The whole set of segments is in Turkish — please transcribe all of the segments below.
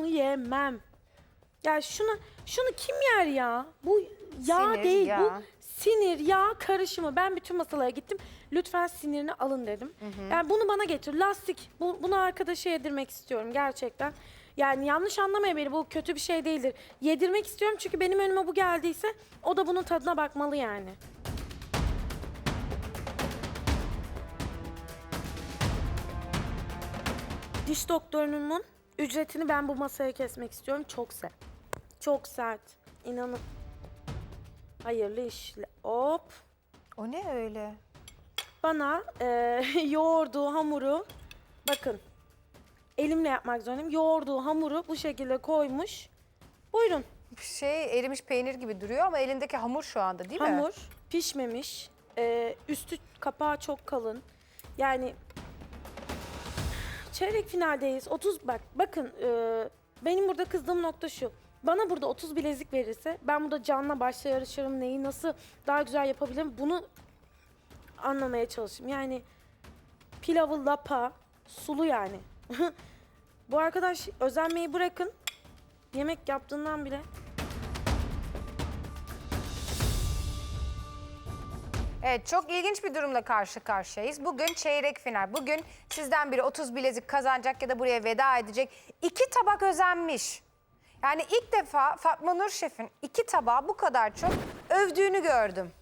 bunu yemem. Ya şunu şunu kim yer ya? Bu yağ Sinir, değil bu yağ. sinir yağ karışımı. Ben bütün masalara gittim. Lütfen sinirini alın dedim. Yani bunu bana getir. Lastik. Bu, bunu arkadaşa yedirmek istiyorum gerçekten. Yani yanlış anlamayın beni bu kötü bir şey değildir. Yedirmek istiyorum çünkü benim önüme bu geldiyse o da bunun tadına bakmalı yani. Diş doktorunun ücretini ben bu masaya kesmek istiyorum. Çok sert. Çok sert. İnanın. Hayırlı işle. Hop. O ne öyle? Bana e, yoğurduğu hamuru bakın. Elimle yapmak zorundayım. Yoğurduğu hamuru bu şekilde koymuş. Buyurun. Şey erimiş peynir gibi duruyor ama elindeki hamur şu anda değil mi? Hamur pişmemiş. E, üstü kapağı çok kalın. Yani çeyrek finaldeyiz. 30 bak bakın e, benim burada kızdığım nokta şu. Bana burada 30 bilezik verirse ben burada canla başla yarışırım. Neyi nasıl daha güzel yapabilirim bunu anlamaya çalışayım. Yani pilavı lapa, sulu yani. Bu arkadaş özenmeyi bırakın. Yemek yaptığından bile Evet çok ilginç bir durumla karşı karşıyayız. Bugün çeyrek final. Bugün sizden biri 30 bilezik kazanacak ya da buraya veda edecek. İki tabak özenmiş. Yani ilk defa Fatma Nur Şef'in iki tabağı bu kadar çok övdüğünü gördüm.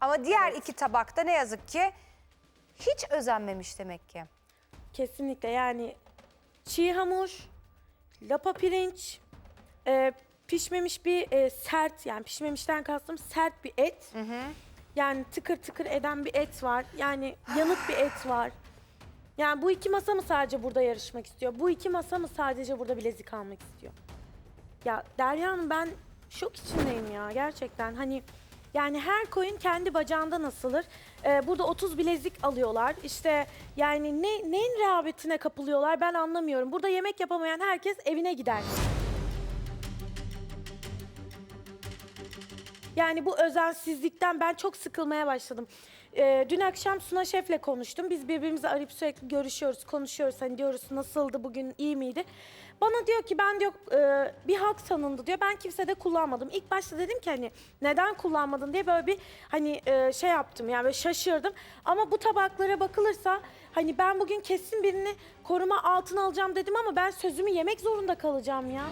Ama diğer iki tabakta ne yazık ki hiç özenmemiş demek ki. Kesinlikle yani çiğ hamur, lapa pirinç, e, pişmemiş bir e, sert yani pişmemişten kastım sert bir et. Yani tıkır tıkır eden bir et var. Yani yanık bir et var. Yani bu iki masa mı sadece burada yarışmak istiyor? Bu iki masa mı sadece burada bilezik almak istiyor? Ya Derya Hanım ben şok içindeyim ya gerçekten. Hani yani her koyun kendi bacağından asılır. Ee, burada 30 bilezik alıyorlar. İşte yani ne neyin rehavetine kapılıyorlar ben anlamıyorum. Burada yemek yapamayan herkes evine gider. Yani bu özensizlikten ben çok sıkılmaya başladım. Ee, dün akşam Suna Şef'le konuştum. Biz birbirimizi arayıp sürekli görüşüyoruz, konuşuyoruz. Hani diyoruz nasıldı bugün, iyi miydi? Bana diyor ki ben diyor e, bir halk sanındı diyor. Ben kimsede kullanmadım. İlk başta dedim ki hani neden kullanmadın diye böyle bir hani e, şey yaptım yani böyle şaşırdım. Ama bu tabaklara bakılırsa hani ben bugün kesin birini koruma altına alacağım dedim ama ben sözümü yemek zorunda kalacağım ya.